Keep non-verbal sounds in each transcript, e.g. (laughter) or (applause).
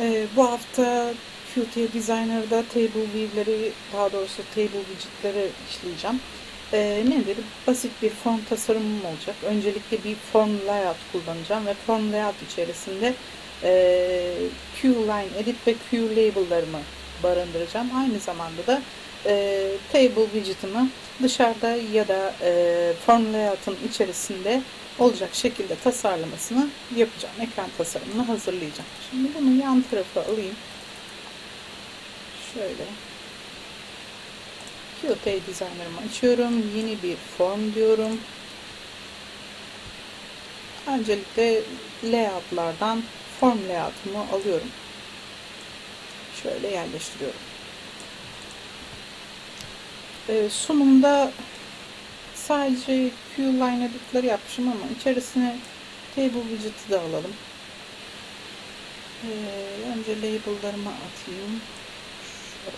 Ee, bu hafta Qt Designer'da table view'leri, daha doğrusu table widget'leri işleyeceğim. Ee, nedir? Basit bir form tasarımım olacak. Öncelikle bir form layout kullanacağım ve form layout içerisinde e, Q-line edit ve Q-label'larımı barındıracağım. Aynı zamanda da e, table widget'ımı dışarıda ya da e, form layout'ın içerisinde olacak şekilde tasarlamasını yapacağım. Ekran tasarımını hazırlayacağım. Şimdi bunu yan tarafa alayım. Şöyle. Qt Designer'ımı açıyorum. Yeni bir form diyorum. Öncelikle layout'lardan form layout'umu alıyorum. Şöyle yerleştiriyorum. Ee, sunumda sadece Q-line editleri yapmışım ama içerisine table widget'ı da alalım. Ee, önce label'larımı atayım. Şöyle.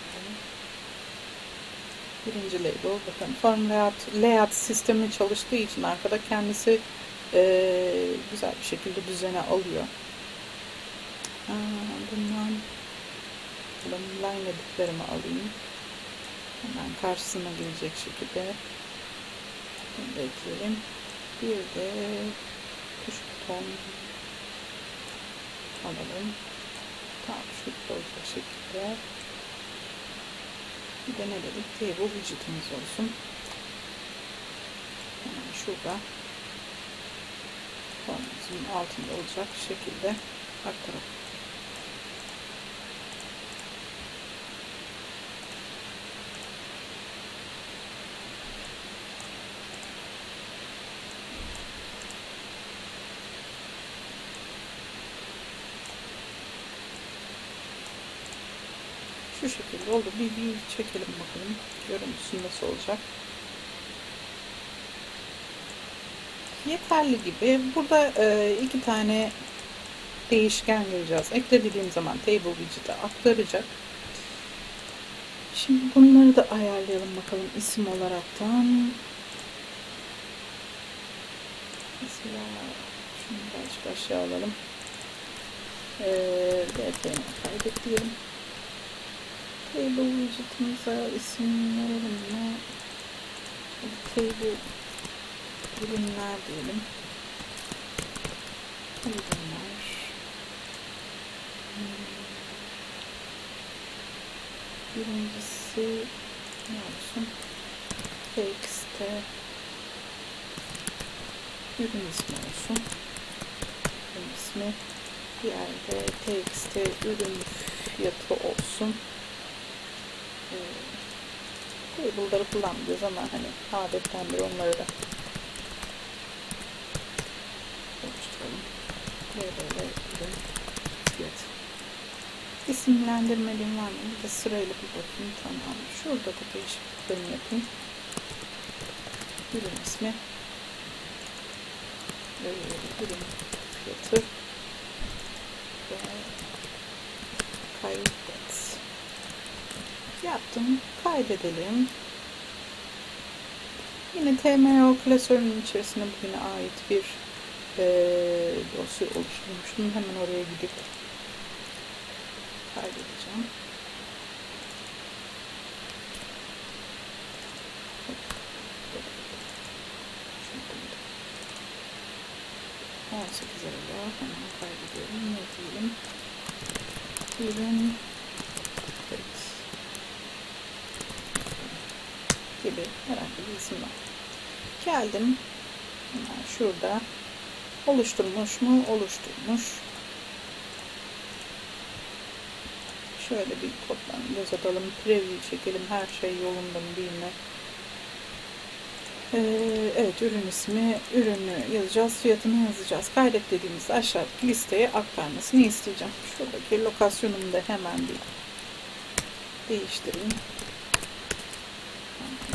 Birinci label. Bakın form layout, layout sistemi çalıştığı için arkada kendisi e, güzel bir şekilde düzene alıyor. Aa, bundan line editlerimi alayım. Hemen karşısına gelecek şekilde bunu da ekleyelim. Bir de küçük ton alalım. Tam şurada olacak şekilde. Bir de ne dedik? Table widget'ımız olsun. Hemen şurada formumuzun altında olacak şekilde aktaralım. Şu şekilde oldu. Bir, bir çekelim bakalım. Görüntüsü nasıl olacak. Yeterli gibi. Burada e, iki tane değişken vereceğiz. Ekle zaman table widget'e aktaracak. Şimdi bunları da ayarlayalım bakalım isim olaraktan. Mesela şunu açık aşağı alalım. Ee, DT'ni Table widget'ımıza isim verelim mi? Table ürünler diyelim. Ürünler. Birincisi ne olsun? Text'te ürün ismi olsun. Ürün ismi. Diğerde text'te ürün fiyatı olsun. Table'ları kullanmıyoruz ama hani adettendir onları da oluşturalım. Böyle ürün fiyatı. İsimlendirmeliğim var mı? Bir de sırayla bir bakayım. Tamam. Şurada da değişikliklerimi yapayım. Ürün ismi. Ürün fiyatı. Ve kaydet. Yaptım. Kaydedelim. Yine TMO klasörünün içerisine bugüne ait bir e, dosya oluşturmuştum. Hemen oraya gidip kaydedeceğim. On sekiz Aralık hemen kaydediyorum. Ne diyelim? Ürün gibi herhangi bir isim var. Geldim. Hemen şurada oluşturmuş mu? Oluşturmuş. Şöyle bir koddan göz atalım. Preview çekelim. Her şey yolunda mı değil mi? Ee, evet ürün ismi, ürünü yazacağız, fiyatını yazacağız. Kaydet dediğimizde aşağıdaki listeye aktarmasını isteyeceğim. Şuradaki lokasyonumu da hemen bir değiştireyim.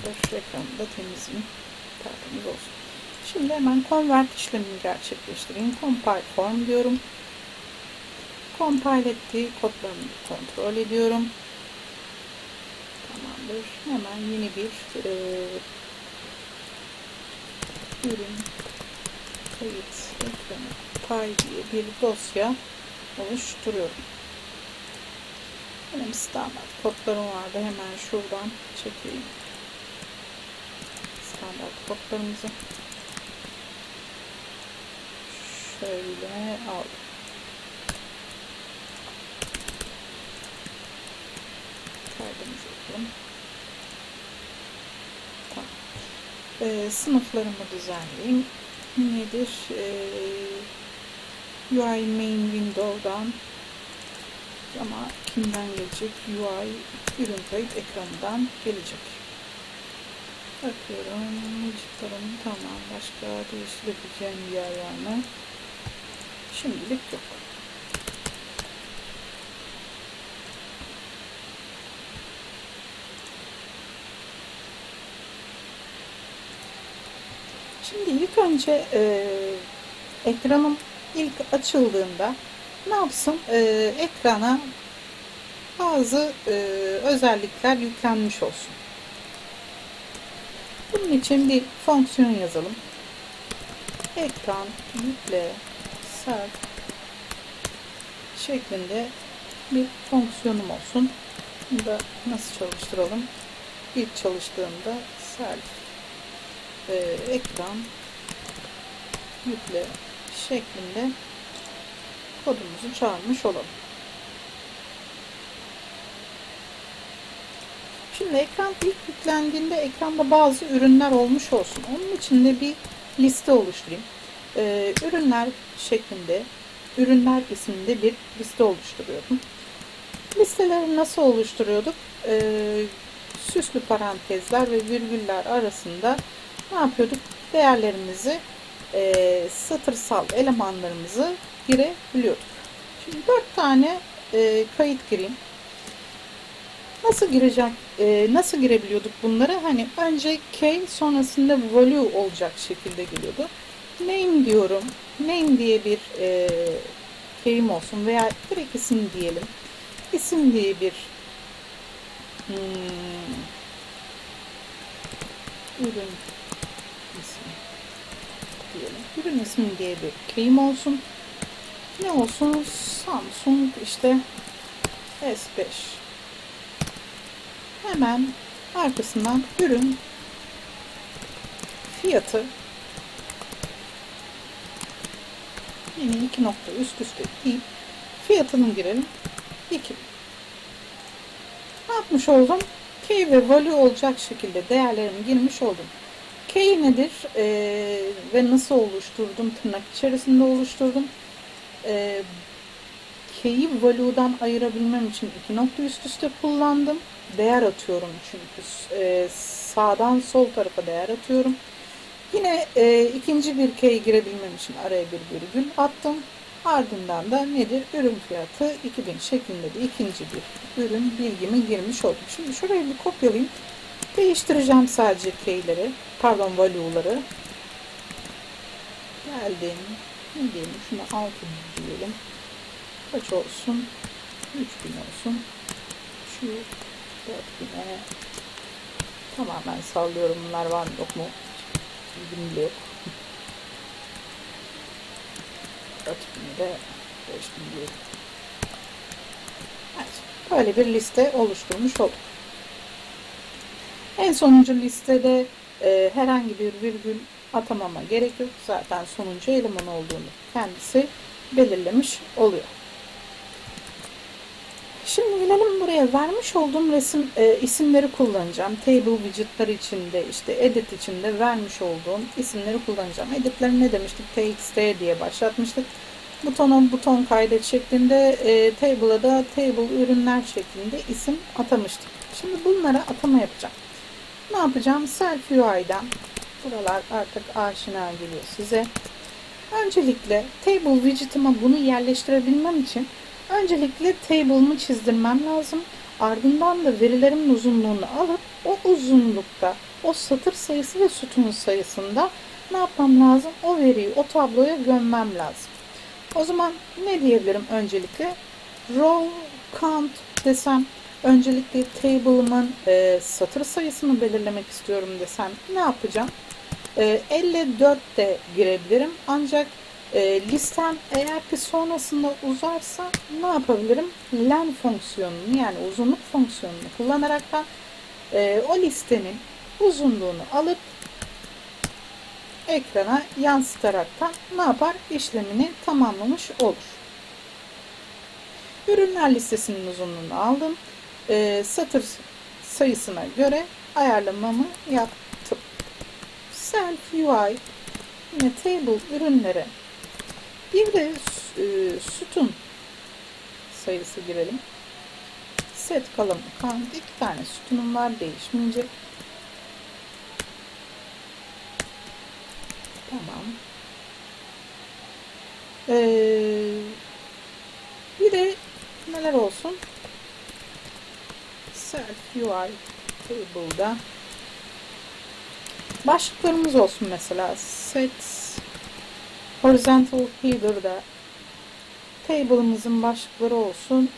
Şu ekranı da temizleyeyim. Tertemiz olsun. Şimdi hemen convert işlemini gerçekleştireyim. Compile form diyorum. Compile ettiği kodlarını kontrol ediyorum. Tamamdır. Hemen yeni bir e, ürün kayıt ekranı pay diye bir dosya oluşturuyorum. Benim standart kodlarım vardı. Hemen şuradan çekeyim. Standart kodlarımızı. Şöyle aldım. Kaydımızı yapalım. Tamam. Ee, sınıflarımı düzenleyeyim. Nedir? Ee, UI main window'dan ama kimden gelecek? UI ürün kayıt ekranından gelecek. Bakıyorum. Widgetlarım tamam. Başka değiştirebileceğim bir yer var mı? Şimdilik yok. Şimdi ilk önce e, ekranım ilk açıldığında ne yapsın? E, ekrana bazı e, özellikler yüklenmiş olsun. Bunun için bir fonksiyon yazalım. Ekran yükle sel şeklinde bir fonksiyonum olsun. Bunu da nasıl çalıştıralım? İlk çalıştığında self e, ekran yükle şeklinde kodumuzu çağırmış olalım. Şimdi ekran ilk yüklendiğinde ekranda bazı ürünler olmuş olsun. Onun için de bir liste oluşturayım. Ee, ürünler şeklinde ürünler isminde bir liste oluşturuyorum. Listeleri nasıl oluşturuyorduk? Ee, süslü parantezler ve virgüller arasında ne yapıyorduk? Değerlerimizi e, satırsal elemanlarımızı girebiliyorduk. Şimdi dört tane e, kayıt gireyim. Nasıl girecek, e, nasıl girebiliyorduk bunları? Hani önce K sonrasında value olacak şekilde geliyordu. Name diyorum. Name diye bir e, keyim olsun veya direkt isim diyelim. İsim diye bir hmm, ürün ismi diyelim. Ürün ismi diye bir keyim olsun. Ne olsun? Samsung işte S5 hemen arkasından ürün fiyatı yine iki nokta üst üste deyip fiyatını girelim. 2 ne yapmış oldum? K ve value olacak şekilde değerlerimi girmiş oldum. K nedir? Ee, ve nasıl oluşturdum? Tırnak içerisinde oluşturdum. Ee, K'yi value'dan ayırabilmem için iki nokta üst üste kullandım değer atıyorum çünkü e, sağdan sol tarafa değer atıyorum. Yine e, ikinci bir key girebilmem için araya bir virgül attım. Ardından da nedir? Ürün fiyatı 2000 şeklinde de ikinci bir ürün bilgimi girmiş oldum. Şimdi şurayı bir kopyalayayım. Değiştireceğim sadece keyleri. Pardon value'ları. Geldim. Ne diyelim? Şuna 6000 diyelim. Kaç olsun? 3000 olsun. Şu 4000'e tamamen sallıyorum. Bunlar var mı yok mu? Bilgim bile yok. 4000'e de 5000 diyelim. Evet. Böyle bir liste oluşturmuş olduk. En sonuncu listede e, herhangi bir virgül atamama gerek yok. Zaten sonuncu eleman olduğunu kendisi belirlemiş oluyor. Şimdi gelelim buraya vermiş olduğum resim e, isimleri kullanacağım. Table widget'lar içinde işte edit içinde vermiş olduğum isimleri kullanacağım. Editleri ne demiştik? txt diye başlatmıştık. Butona buton kaydet şeklinde e, table'a da table ürünler şeklinde isim atamıştık. Şimdi bunlara atama yapacağım. Ne yapacağım? Self UI'den buralar artık aşina geliyor size. Öncelikle table widget'ıma bunu yerleştirebilmem için Öncelikle table'ımı çizdirmem lazım. Ardından da verilerimin uzunluğunu alıp o uzunlukta o satır sayısı ve sütun sayısında ne yapmam lazım? O veriyi o tabloya gömmem lazım. O zaman ne diyebilirim öncelikle? Row count desem öncelikle table'ımın e, satır sayısını belirlemek istiyorum desem ne yapacağım? E, 54 de girebilirim ancak E, listem eğer ki sonrasında uzarsa ne yapabilirim? Len fonksiyonunu yani uzunluk fonksiyonunu kullanaraktan e, o listenin uzunluğunu alıp ekrana yansıtaraktan ne yapar? İşlemini tamamlamış olur. Ürünler listesinin uzunluğunu aldım. E, satır sayısına göre ayarlamamı yaptım. Self UI yine table ürünlere bir de e, sütun sayısı girelim. Set column count iki tane sütunum var değişmeyecek. Tamam. Ee, bir de neler olsun? Self UI table'da başlıklarımız olsun mesela set horizontal header'da table'ımızın başlıkları olsun.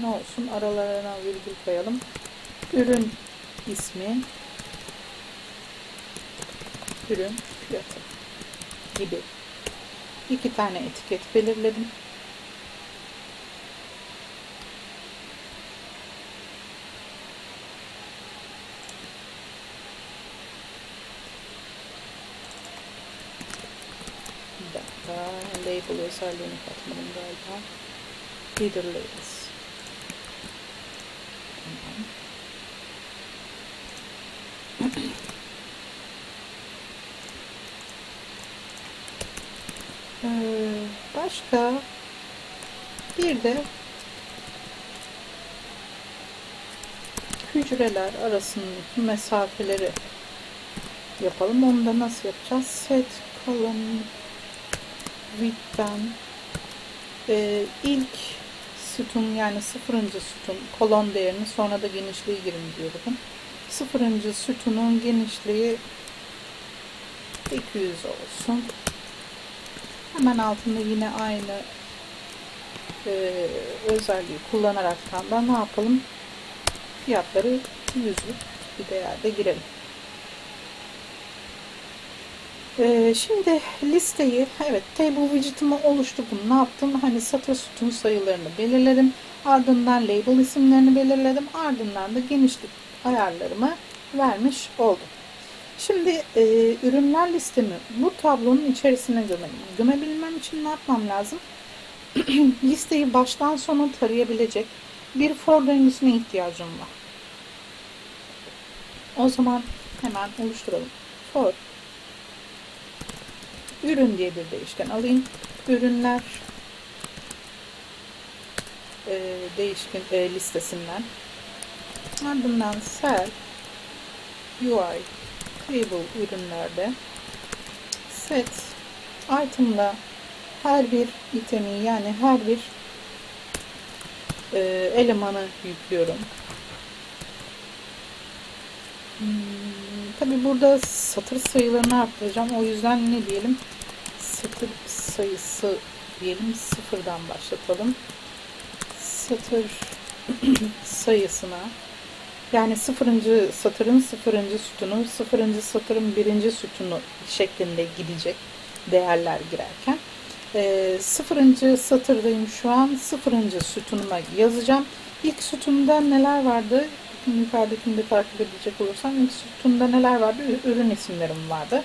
Ne olsun? Aralarına virgül koyalım. Ürün ismi. Ürün fiyatı gibi. İki tane etiket belirledim Bir dakika. Label özelliğini katmadım galiba. Header labels. Tamam. Başka bir de hücreler arasındaki mesafeleri yapalım. Onu da nasıl yapacağız? Set column width'ten e, ilk sütun yani sıfırıncı sütun kolon değerini sonra da genişliği girin diyorum. Sıfırıncı sütunun genişliği 200 olsun. Hemen altında yine aynı e, özelliği kullanaraktan da ne yapalım? Fiyatları yüzlük bir değerde girelim. Ee, şimdi listeyi, evet table widget'ımı oluştu bunu ne yaptım? Hani satır sütun sayılarını belirledim. Ardından label isimlerini belirledim. Ardından da genişlik ayarlarımı vermiş oldum. Şimdi e, ürünler listemi bu tablonun içerisine gömelim. Gömebilmem için ne yapmam lazım? (clears throat) Listeyi baştan sona tarayabilecek bir for döngüsüne ihtiyacım var. O zaman hemen oluşturalım. For ürün diye bir değişken alayım. Ürünler e, değişken e, listesinden ardından sell UI table ürünlerde set item'la her bir itemi yani her bir e, elemanı yüklüyorum. Hmm, Tabi burada satır sayılarını arttıracağım. O yüzden ne diyelim? Satır sayısı diyelim sıfırdan başlatalım. Satır (clears throat) sayısına yani sıfırıncı satırın sıfırıncı sütunu, sıfırıncı satırın birinci sütunu şeklinde gidecek değerler girerken. E, sıfırıncı satırdayım şu an. Sıfırıncı sütunuma yazacağım. İlk sütunda neler vardı? Yukarıdakini de takip edecek olursam ilk sütunda neler vardı? Ürün isimlerim vardı.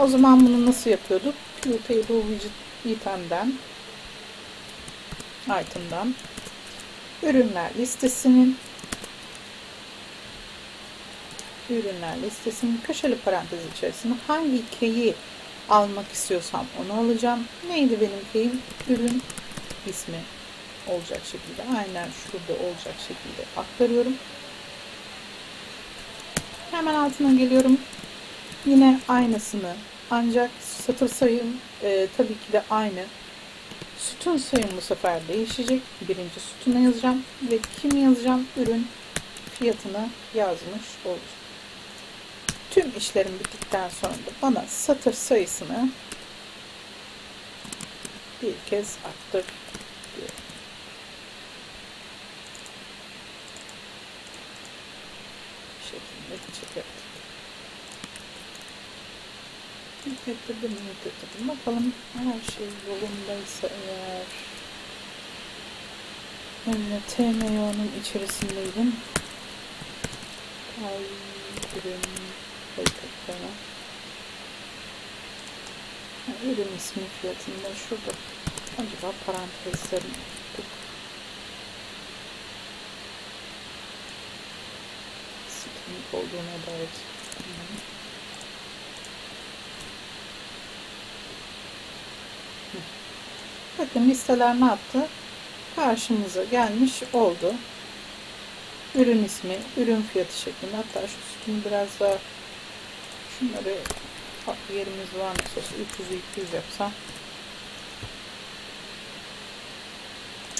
O zaman bunu nasıl yapıyorduk? Qtable widget item'den item'dan ürünler listesinin ürünler listesinin köşeli parantez içerisinde hangi key'i almak istiyorsam onu alacağım. Neydi benim key'im? Ürün ismi olacak şekilde aynen şurada olacak şekilde aktarıyorum. Hemen altına geliyorum. Yine aynısını ancak satır sayım e, tabii ki de aynı. Sütun sayım bu sefer değişecek. Birinci sütuna yazacağım ve kim yazacağım? Ürün fiyatını yazmış olacağım. Tüm işlerim bittikten sonra da bana satır sayısını bir kez aktar diyorum. şeklinde çekelim. Yüklettirdim, yüklettirdim. Bakalım her şey yolundaysa eğer. Evet, TMO'nun içerisindeydim. Kaydırın. Ha, Ürün ismi fiyatında şurada. Acaba parantezlerini tuttuk. Sıkıntı olduğuna dair. Bakın listeler ne yaptı? Karşımıza gelmiş oldu. Ürün ismi, ürün fiyatı şeklinde. Hatta şu sütunu biraz daha şunları farklı yerimiz var nasıl olsa 300'ü 200 yapsam.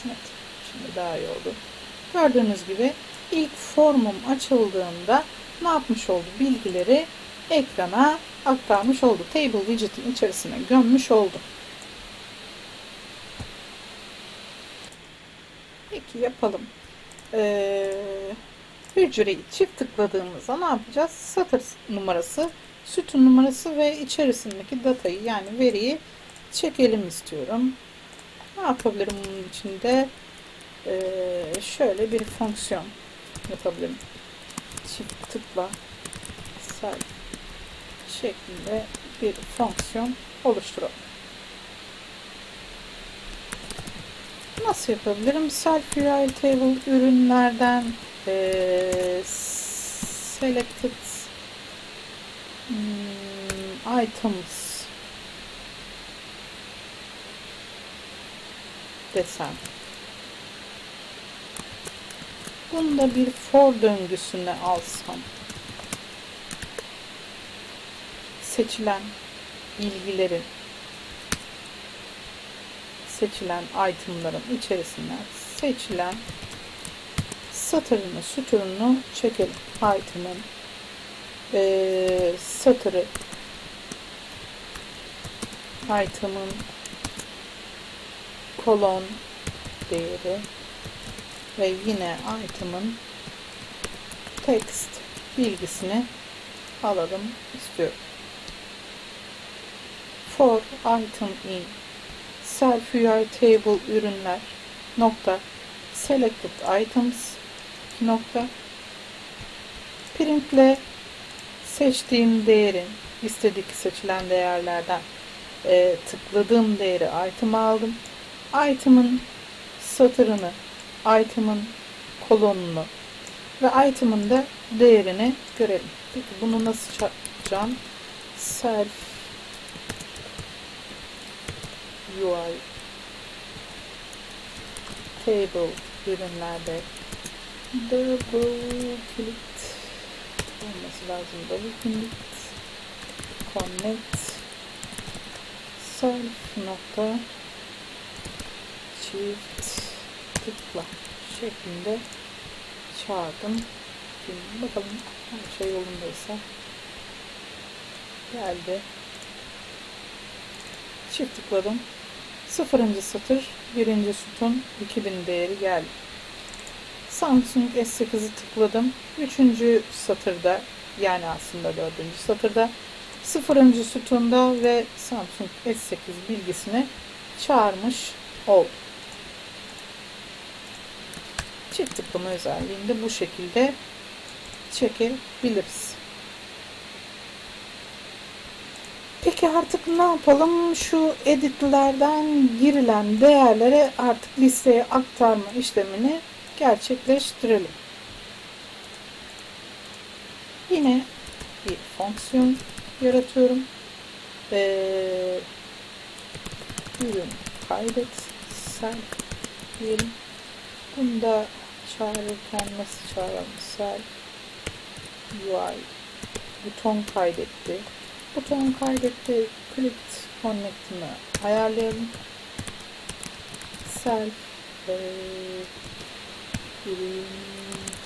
Evet. Şimdi daha iyi oldu. Gördüğünüz gibi ilk formum açıldığında ne yapmış oldu? Bilgileri ekrana aktarmış oldu. Table widget'in içerisine gömmüş oldu. Peki yapalım. Ee, hücreyi çift tıkladığımızda ne yapacağız? Satır numarası, sütun numarası ve içerisindeki datayı yani veriyi çekelim istiyorum. Ne yapabilirim bunun içinde? Ee, şöyle bir fonksiyon yapabilirim. Çift tıkla sel şeklinde bir fonksiyon oluşturalım. Nasıl yapabilirim? Self URL table ürünlerden eee, selected hmm, items desem. Bunu da bir for döngüsüne alsam. Seçilen bilgilerin seçilen itemların içerisine seçilen satırını, sütununu çekelim. Item'ın eee, satırı item'ın kolon değeri ve yine item'ın text bilgisini alalım istiyorum. For item in self UI table ürünler nokta selected items nokta printle seçtiğim değerin istedik seçilen değerlerden e, tıkladığım değeri item aldım. Item'ın satırını, item'ın kolonunu ve item'ın da değerini görelim. Peki bunu nasıl yapacağım? Self UI table ürünlerde double click olması lazım. Double click connect self nokta çift tıkla şeklinde çağırdım. Şimdi bakalım her şey yolundaysa geldi. Çift tıkladım. Sıfırıncı satır, birinci sütun 2000 değeri geldi. Samsung S8'i tıkladım. Üçüncü satırda yani aslında dördüncü satırda sıfırıncı sütunda ve Samsung S8 bilgisini çağırmış oldum. Çift tıklama özelliğinde bu şekilde çekebiliriz. Peki artık ne yapalım? Şu editlerden girilen değerlere artık listeye aktarma işlemini gerçekleştirelim. Yine bir fonksiyon yaratıyorum. Ee, ürün kaydet self diyelim. Bunu da çağırırken nasıl çağıralım? Self UI buton kaydetti. Buton kaydetti. Click connect'ini ayarlayalım. Self e,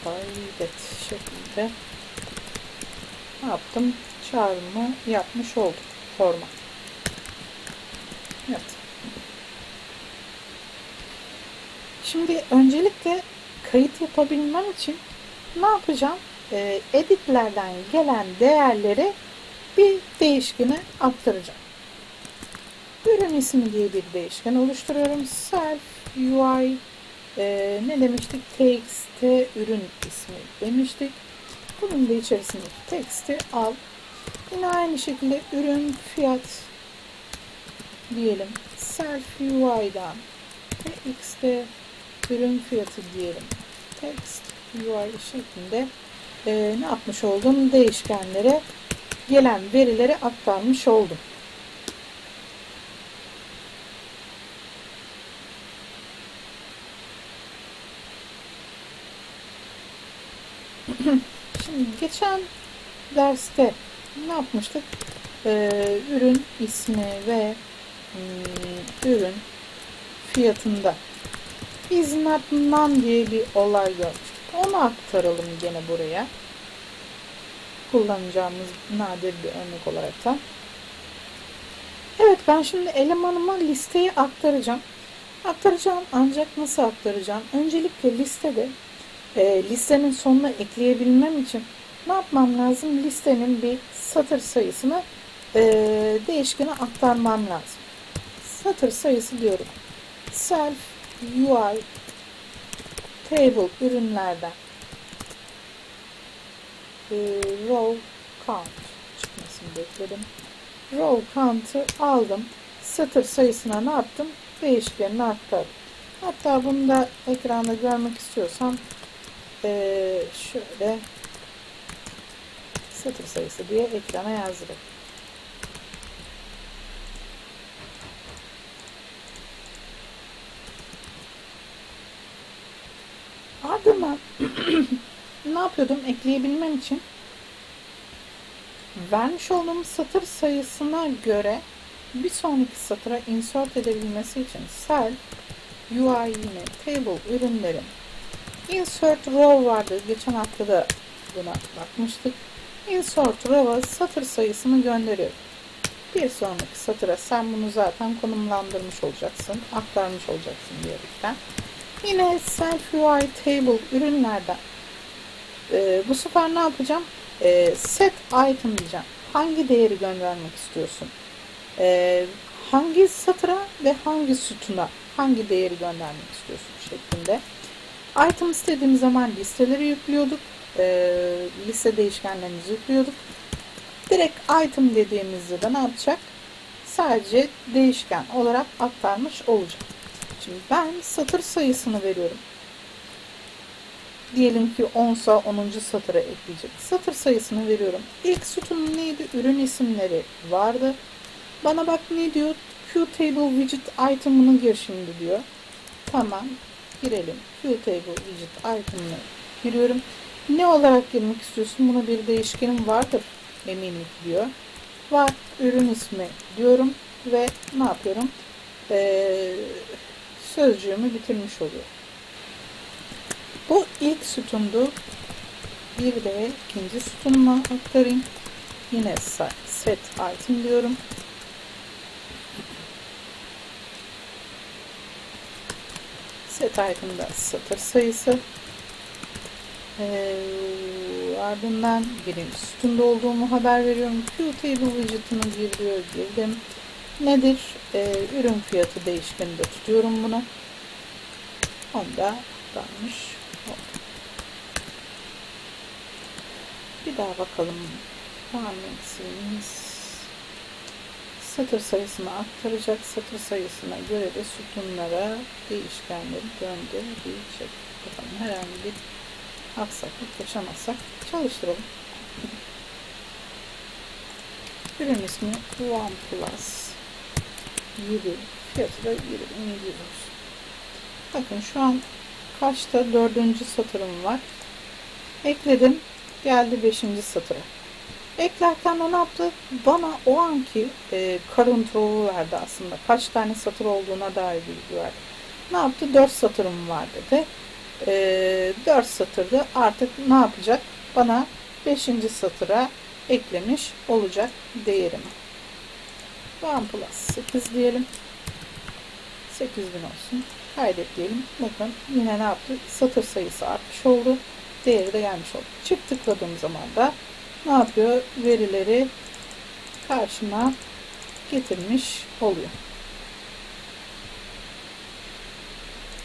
kaydet şeklinde ne yaptım? Çağrımı yapmış oldum forma. Evet. Şimdi öncelikle kayıt yapabilmem için ne yapacağım? Ee, editlerden gelen değerleri bir değişkene aktaracağım. Ürün ismi diye bir değişken oluşturuyorum. Self UI e, ne demiştik? TXT ürün ismi demiştik. Bunun da içerisindeki teksti al. Yine aynı şekilde ürün fiyat diyelim. Self UI'dan TXT ürün fiyatı diyelim. Text UI şeklinde e, ne yapmış oldum? Değişkenlere gelen verileri aktarmış oldum. (clears throat) Şimdi geçen derste ne yapmıştık? Ee, ürün ismi ve hmm, ürün fiyatında is not none diye bir olay görmüştük. Onu aktaralım gene buraya. Kullanacağımız nadir bir örnek olarak da. Evet ben şimdi elemanıma listeyi aktaracağım. Aktaracağım ancak nasıl aktaracağım? Öncelikle listede e, listenin sonuna ekleyebilmem için ne yapmam lazım? Listenin bir satır sayısını e, değişkene aktarmam lazım. Satır sayısı diyorum. Self UI table ürünlerden e, row count çıkmasını bekledim. Row count'ı aldım. Satır sayısına ne yaptım? Değişkenine aktardım. Hatta bunu da ekranda görmek istiyorsam ee, şöyle satır sayısı diye ekrana yazdım. Ardından ne yapıyordum? Ekleyebilmem için vermiş olduğum satır sayısına göre bir sonraki satıra insert edebilmesi için self UI yine table ürünlerin insert row vardı. Geçen hafta da buna bakmıştık. Insert row'a satır sayısını gönderiyorum. Bir sonraki satıra sen bunu zaten konumlandırmış olacaksın. Aktarmış olacaksın diyerekten. Yine self UI table ürünlerden e, bu sefer ne yapacağım? E, set item diyeceğim. Hangi değeri göndermek istiyorsun? E, hangi satıra ve hangi sütuna hangi değeri göndermek istiyorsun şeklinde. Item istediğimiz zaman listeleri yüklüyorduk. E, liste değişkenlerimizi yüklüyorduk. Direkt item dediğimizde de ne yapacak? Sadece değişken olarak aktarmış olacak. Şimdi ben satır sayısını veriyorum. Diyelim ki 10 sa 10. satıra ekleyecek. Satır sayısını veriyorum. İlk sütunun neydi? Ürün isimleri vardı. Bana bak ne diyor? Qtable widget item'ını gir şimdi diyor. Tamam. Girelim. Qtable widget item'ını giriyorum. Ne olarak girmek istiyorsun? Buna bir değişkenim vardır. Eminim diyor. Var. Ürün ismi diyorum. Ve ne yapıyorum? Ee, sözcüğümü bitirmiş oluyor. Bu ilk sütundu. Bir de ikinci sütunuma aktarayım. Yine set item diyorum. Set item'da satır sayısı. Ee, ardından birinci sütunda olduğumu haber veriyorum. Qtable widget'ını giriyor, girdim. Nedir? Ee, ürün fiyatı değişkeninde tutuyorum bunu. Onda aktarmış oldum. Daha bakalım. Parmeksimiz satır sayısını aktaracak. Satır sayısına göre de sütunlara değişkenleri gönderecek. Bakalım herhangi bir aksaklık yaşamazsak çalıştıralım. (laughs) Ürün ismi OnePlus 7 fiyatı da 20 olsun. Bakın şu an kaçta dördüncü satırım var. Ekledim. Geldi beşinci satıra. Eklerken ne yaptı? Bana o anki e, row'u verdi aslında. Kaç tane satır olduğuna dair bilgi verdi. Ne yaptı? Dört satırım var dedi. E, dört satırda artık ne yapacak? Bana beşinci satıra eklemiş olacak değerimi. OnePlus 8 diyelim. 8000 olsun. Kaydet diyelim. Bakın yine ne yaptı? Satır sayısı artmış oldu. Değeri de gelmiş oldu. Çift tıkladığım zaman da ne yapıyor? Verileri karşıma getirmiş oluyor.